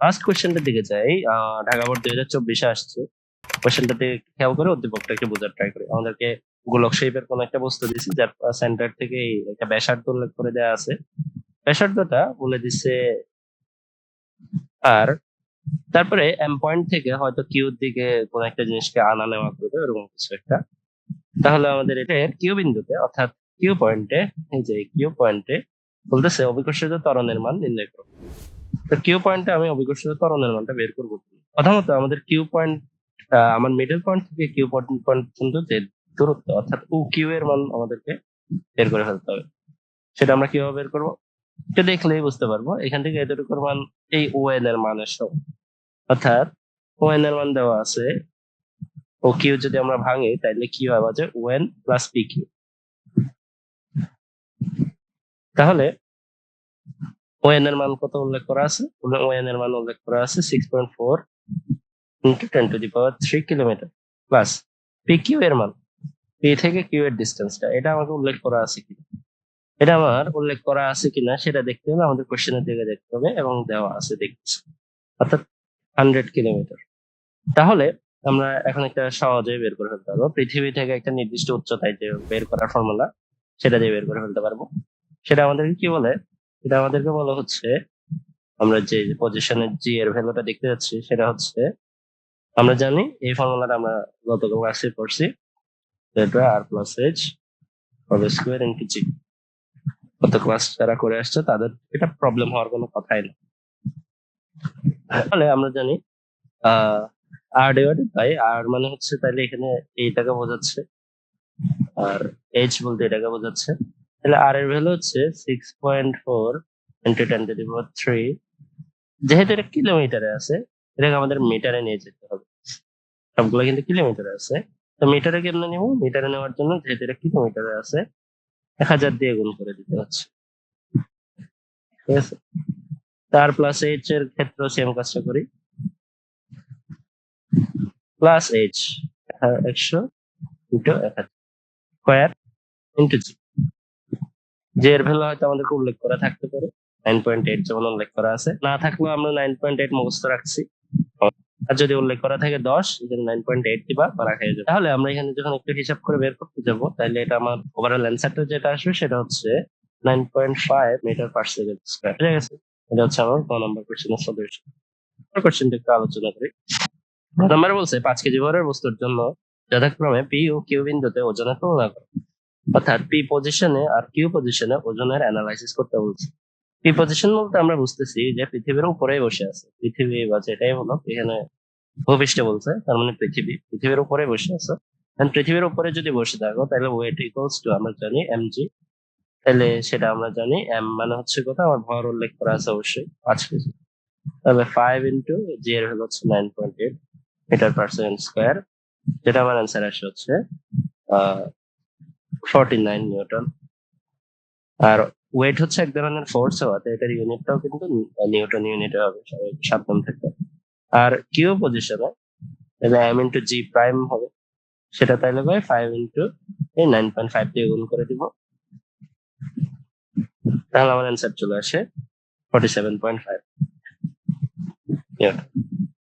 First কোশ্চেনটার দিকে যাই Dhaka board দুই হাজার চব্বিশে আসছে। কোশ্চেনটাতে খেয়াল করে একটু বোঝার ট্রাই করি। আমাদেরকে গোলক শেপের কোন একটা বস্তু দিয়েছি, যার সেন্টার থেকে একটা ব্যাসার্ধ উল্লেখ করে দেওয়া আছে। ব্যাসার্ধটা বলে দিচ্ছে আর তারপরে এম পয়েন্ট থেকে হয়তো কিউর দিকে কোন একটা জিনিসকে আনা নেওয়া করবে, এরকম কিছু একটা। তাহলে আমাদের এটা কিউ বিন্দুতে, অর্থাৎ কিউ পয়েন্টে এই যে কিউ পয়েন্টে বলতেছে, অভিকর্ষিত ত্বরণের মান নির্ণয় করো। তো কিউ পয়েন্টে আমি অভিকর্ষিত ত্বরণের মানটা বের করব। প্রথমত আমাদের কিউ পয়েন্ট আমার মিডল পয়েন্ট থেকে কিউ পয়েন্ট পর্যন্ত যে দূরত্ব, অর্থাৎ ও কিউ এর মান আমাদেরকে বের করে ফেলতে হবে। সেটা আমরা কীভাবে বের করব? এটা দেখলেই বুঝতে পারব। এখান থেকে এতটুকুর মান এই ও এন এর মানের সব অর্থাৎ ও এন এর মান দেওয়া আছে। ও কিউ যদি আমরা ভাঙি তাহলে কি হবে যে O N plus P Q তাহলে ও এন এর মান কত উল্লেখ করা আছে? ও এন এর মান উল্লেখ করা আছে six point four into ten to the power three kilometre plus P Q এর মান। পি থেকে কিউ এর ডিস্টেন্সটা এটা আমাকে উল্লেখ করা আছে কিনা? এটা আমার উল্লেখ করা আছে কিনা, সেটা দেখতে হলে আমাদের কোশ্চেনের দিকে দেখতে হবে এবং দেওয়া আছে দেখছি অর্থাৎ হান্ড্রেড কিলোমিটার তাহলে আমরা এখন একটা সহজে বের করে ফেলতে পারব। পৃথিবী থেকে একটা নির্দিষ্ট উচ্চতায় যে বের করার ফর্মুলা সেটা দিয়ে বের করে ফেলতে পারব। সেটা আমাদেরকে কি বলে? এটা আমাদেরকে বলা হচ্ছে, আমরা যে পজিশনের জি এর ভ্যালুটা দেখতে যাচ্ছি, সেটা হচ্ছে, আমরা জানি এই ফর্মুলাটা আমরা গত ক্লাসে পড়ছি এটা R plus H whole square into G গত ক্লাস যারা করে আসছে, তাদের, এটা প্রবলেম হওয়ার কোনো কথাই না। তাহলে আমরা জানি আর ডিভাইডেড বাই আর মানে হচ্ছে তাহলে এখানে এইটাকে বোঝাচ্ছে, আর এইচ বলতে এটাকে বোঝাচ্ছে। তাহলে আর এর ভ্যালু হচ্ছে six point four into ten to the power three যেহেতু এটা কিলোমিটারে আছে, এটাকে আমাদের মিটারে নিয়ে যেতে হবে। সবগুলো কিন্তু কিলোমিটারে আছে। তো মিটারে কেমনে নেব? মিটারে নেওয়ার জন্য যেহেতু এটা কিলোমিটারে আছে, এক হাজার দিয়ে গুণ করে দিতে হচ্ছে। ঠিক আছে? তার প্লাস এইচ এর ক্ষেত্রে সেম কাজটা করি। প্লাস এইচ একশো ইন্টু এক হাজার স্কোয়ার ইন্টু জি যে এর ভ্যালু হয়তো আমাদেরকে উল্লেখ করা থাকতে পারে। নাইন পয়েন্ট এইট যেমন উল্লেখ করা আছে। না থাকলেও আমরা নাইন পয়েন্ট এইট মুখস্থ রাখছি। আর যদি উল্লেখ করা থাকে দশ এখানে নাইন পয়েন্ট এইট দিবা, বা রাখা যাবে। তাহলে আমরা এখানে যখন একটু হিসাব করে বের করতে যাব, তাহলে এটা আমার ওভারঅল অ্যান্সারটা যেটা আসবে, সেটা হচ্ছে nine point five metre per second square ঠিক আছে? এটা হচ্ছে আমার ক নম্বর কোশ্চেনের সলিউশন কোশ্চেনটা একটু আলোচনা করি। নাম্বার বলছে, পাঁচ কেজি ভরের বস্তুর জন্য যথাক্রমে পি ও কিউ বিন্দুতে ওজনের তুলনা করো। অর্থাৎ পি পজিশনে আর কিউ পজিশনে ওজনের অ্যানালাইসিস করতে বলছে। পি পজিশন বলতে আমরা বুঝতেছি যে পৃথিবীর উপরেই বসে আছে। পৃথিবী বা যেটাই হলো এখানে ভূপৃষ্ঠে বলছে, তার মানে পৃথিবী। পৃথিবীর উপরে বসে আছে। পৃথিবীর উপরে যদি বসে থাকো, তাহলে ওয়েট ইকুয়ালস টু আমরা জানি জি তাহলে সেটা আমরা জানি এম মানে হচ্ছে কথা আমার ভর উল্লেখ করা আছে অবশ্যই পাঁচ কেজি। তাহলে ফাইভ ইন্টু জি এর হলো হচ্ছে nine point eight metre per second square যেটা আমার অ্যান্সার আসে হচ্ছে ফর্টি নাইন নিউটন আর ওয়েট হচ্ছে এক ধরনের ফোর্স হওয়াতে এটার ইউনিটটাও কিন্তু নিউটন ইউনিটে হবে, সবাই সাবধান থাকবে। আর কিউ পজিশনে তাহলে এম ইন্টু জি প্রাইম হবে, সেটা তাইলে ভাই ফাইভ ইন্টু এই নাইন পয়েন্ট ফাইভ দিয়ে গুণ করে দিব। তাহলে আমার অ্যান্সার চলে আসে ফর্টি সেভেন পয়েন্ট ফাইভ